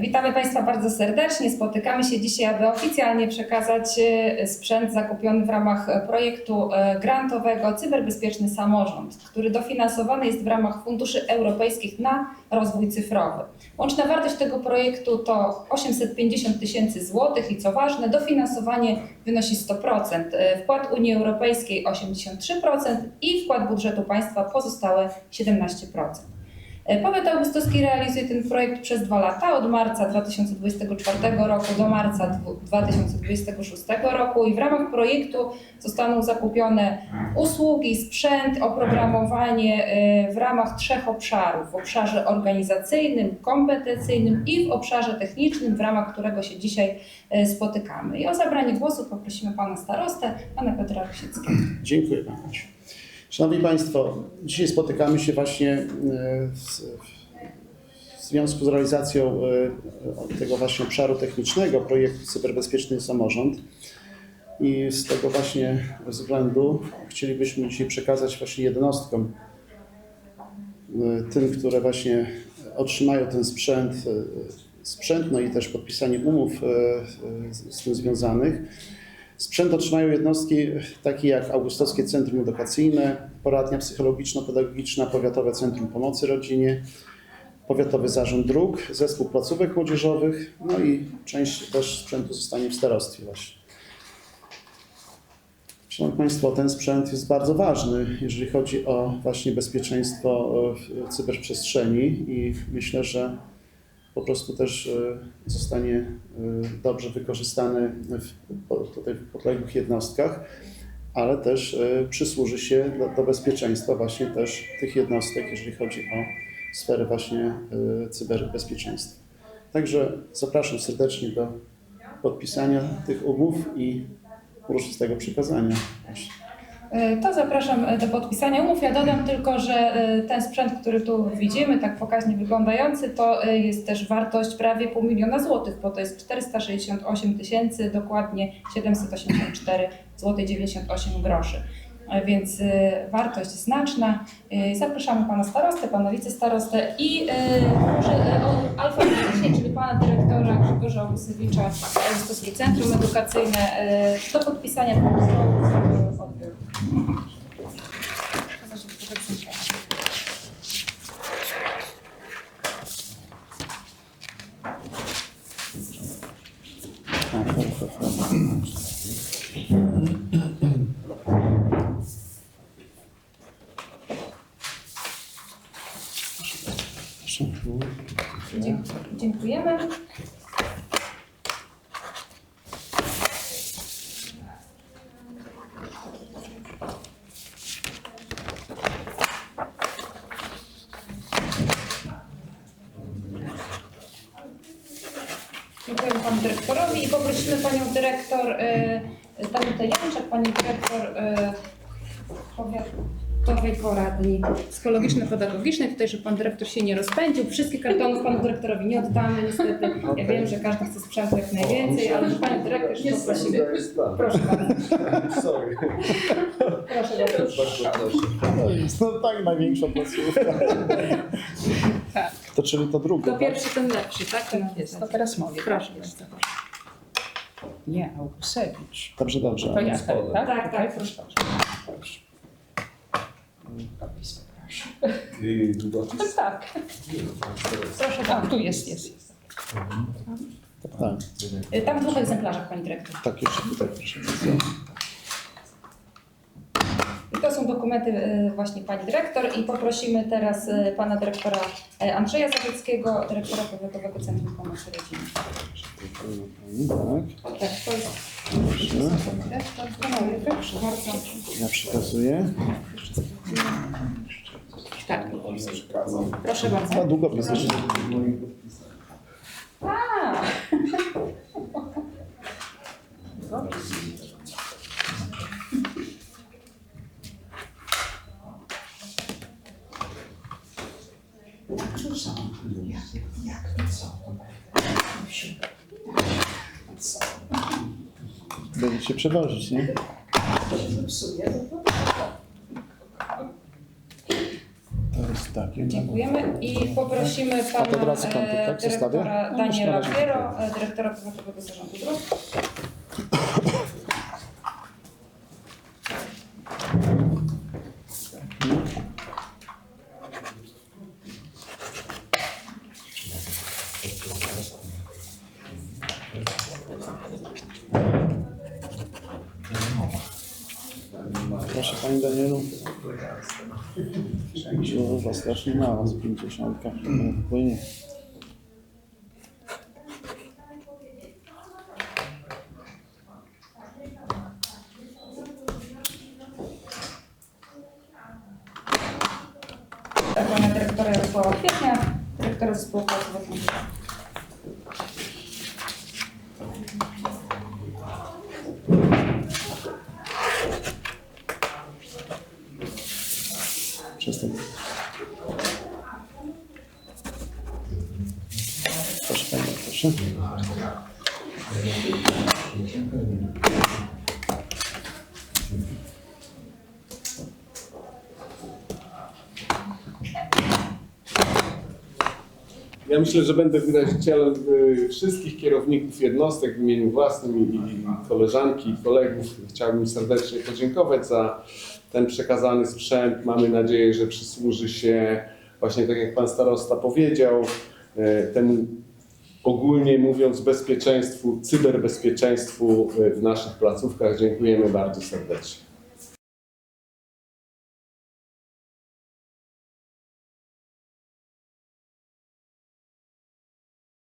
Witamy Państwa bardzo serdecznie. Spotykamy się dzisiaj, aby oficjalnie przekazać e, sprzęt zakupiony w ramach e, projektu e, grantowego Cyberbezpieczny Samorząd, który dofinansowany jest w ramach funduszy europejskich na rozwój cyfrowy. Łączna wartość tego projektu to 850 tysięcy złotych i co ważne, dofinansowanie wynosi 100%, e, wkład Unii Europejskiej 83% i wkład budżetu państwa pozostałe 17%. Powiat augustowski realizuje ten projekt przez dwa lata, od marca 2024 roku do marca dwu- 2026 roku i w ramach projektu zostaną zakupione usługi, sprzęt, oprogramowanie e, w ramach trzech obszarów. W obszarze organizacyjnym, kompetencyjnym i w obszarze technicznym, w ramach którego się dzisiaj e, spotykamy. I o zabranie głosu poprosimy pana starostę, pana Piotra Osieckiego. Dziękuję bardzo. Szanowni Państwo, dzisiaj spotykamy się właśnie e, w, związku z realizacją e, tego właśnie obszaru technicznego projektu Cyberbezpieczny Samorząd. I z tego właśnie względu chcielibyśmy dzisiaj przekazać właśnie jednostkom, e, tym, które właśnie otrzymają ten sprzęt, sprzęt, no i też podpisanie umów z tym związanych, Sprzęt otrzymają jednostki takie jak Augustowskie Centrum Edukacyjne, Poradnia Psychologiczno-Pedagogiczna, Powiatowe Centrum Pomocy Rodzinie, Powiatowy Zarząd Dróg, Zespół Placówek Młodzieżowych, no i część też sprzętu zostanie w starostwie właśnie. Szanowni Państwo, ten sprzęt jest bardzo ważny, jeżeli chodzi o właśnie bezpieczeństwo w cyberprzestrzeni i myślę, że po prostu też e, zostanie e, dobrze wykorzystany w, tutaj podległych jednostkach, ale też e, przysłuży się do, do bezpieczeństwa właśnie też tych jednostek, jeżeli chodzi o sferę właśnie cyberbezpieczeństwa. Także zapraszam serdecznie do podpisania tych umów i uroczystego przekazania. E, To zapraszam e, do podpisania umów. Ja dodam tylko, że e, ten sprzęt, który tu widzimy, tak pokaźnie wyglądający, to jest też wartość prawie pół miliona złotych, bo to jest 468 tysięcy, dokładnie 784 zł 98 groszy. Więc wartość znaczna. Zapraszamy pana starostę, pana wicestarostę i może alfabetycznie, czyli pana dyrektora Grzegorza Łusewicza, Augustowskie Centrum Edukacyjne, do podpisania pomysłu odbiór. Dziękujemy. Dziękujemy panu dyrektorowi i poprosimy panią dyrektor y, Danutę Janczak, pani dyrektor y, powiatowej poradni psychologiczno-pedagogicznej. Tutaj, żeby pan dyrektor się nie rozpędził. Wszystkich kartonów panu dyrektorowi nie oddamy niestety. Ja wiem, że każdy chce sprzętu jak najwięcej, ale pani dyrektor jeszcze poprosimy. Proszę bardzo. Sorry. Proszę bardzo. Bardzo proszę. No tak, największa placówka. Tak. To czyli to druga. To pierwszy, ten lepszy, tak? Ten Jest, to teraz mówię. Proszę tak, bardzo. Nie, Augusewicz. Dobrze, dobrze. To ja, Spodem. tak? Tak, tak, proszę. proszę. Podpis poproszę. I długopis? No tak. Proszę bardzo. tu jest, jest, jest. Tak, Y, Tam w dwóch egzemplarzach, pani dyrektor. tak, jeszcze tutaj proszę bardzo. I y, właśnie pani dyrektor i poprosimy teraz y, pana dyrektora y, Andrzeja Zawieckiego, dyrektora Powiatowego Centrum Pomocy Rodzinie. Tak, Tak, to jest proszę. bardzo. Ja przekazuję. Tak, proszę bardzo. A długopis jeszcze. A, Będziecie przewozić, nie? To jest tak. Dziękujemy i poprosimy A pana to od razu kontakt, e, tak? Zostawię? dyrektora No, Daniela. Piero, e, dyrektora Powiatowego Zarządu Dróg. Proszę Panie Danielu. Kurwa, strasznie mało z 50. Płynie. Pana dyrektora Jarosława Kwietnia, dyrektora zespołu pracowniczego. Przestań. Proszę Panie, proszę. Ja myślę, że będę wyrazicielem y, wszystkich kierowników jednostek w imieniu własnym i koleżanki i kolegów. Chciałbym serdecznie podziękować za ten przekazany sprzęt. Mamy nadzieję, że przysłuży się właśnie tak jak Pan Starosta powiedział, y, temu ogólnie mówiąc bezpieczeństwu, cyberbezpieczeństwu y, w naszych placówkach. Dziękujemy bardzo serdecznie.